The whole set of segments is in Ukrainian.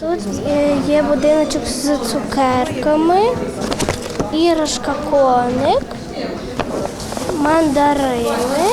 Тут е, є будиночок з цукерками, іграшка коник, мандарини.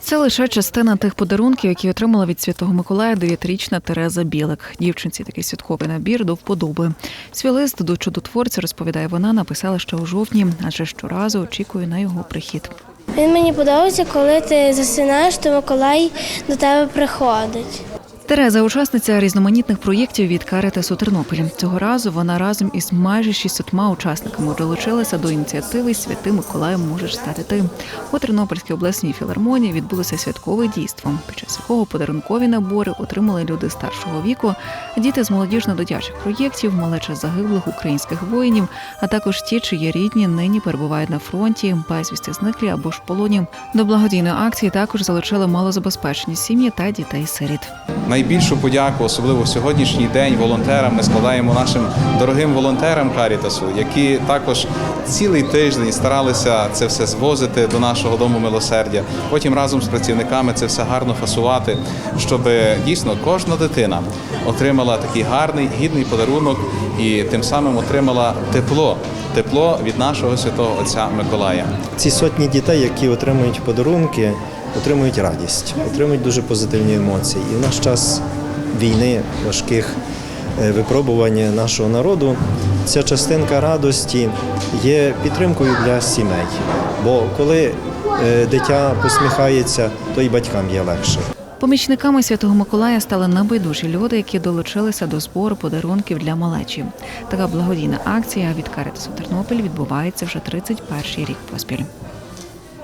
Це лише частина тих подарунків, які отримала від Святого Миколая дев'ятирічна Тереза Білик. Дівчинці такий святковий набір до вподоби. Свій лист до чудотворця, розповідає вона, написала ще у жовтні, адже щоразу очікує на його прихід. Він мені подобається, коли ти засинаєш, то Миколай до тебе приходить. Тереза учасниця різноманітних проєктів від Каритасу Тернопіль. Цього разу вона разом із майже 600 учасниками долучилася до ініціативи Святим Миколаєм можеш стати ти. У Тернопільській обласній філармонії відбулося святкове дійство, під час якого подарункові набори отримали люди старшого віку, діти з молодіжно-дитячих проєктів, малеча загиблих українських воїнів, а також ті, чиї рідні нині перебувають на фронті, безвісти зниклі або ж полоні. До благодійної акції також залучили малозабезпечені сім'ї та дітей-сиріт. Найбільшу подяку, особливо в сьогоднішній день, волонтерам ми складаємо нашим дорогим волонтерам Карітасу, які також цілий тиждень старалися це все звозити до нашого дому милосердя. Потім разом з працівниками це все гарно фасувати, щоб дійсно кожна дитина отримала такий гарний, гідний подарунок і тим самим отримала тепло, тепло від нашого святого Отця Миколая. Ці сотні дітей, які отримують подарунки, отримують радість, отримують дуже позитивні емоції. І в наш час війни, важких е, випробувань нашого народу, ця частинка радості є підтримкою для сімей. Бо коли е, дитя посміхається, то й батькам є легше. Помічниками Святого Миколая стали небайдужі люди, які долучилися до збору подарунків для малечі. Така благодійна акція від Каритасу Тернопіль відбувається вже 31-й рік поспіль.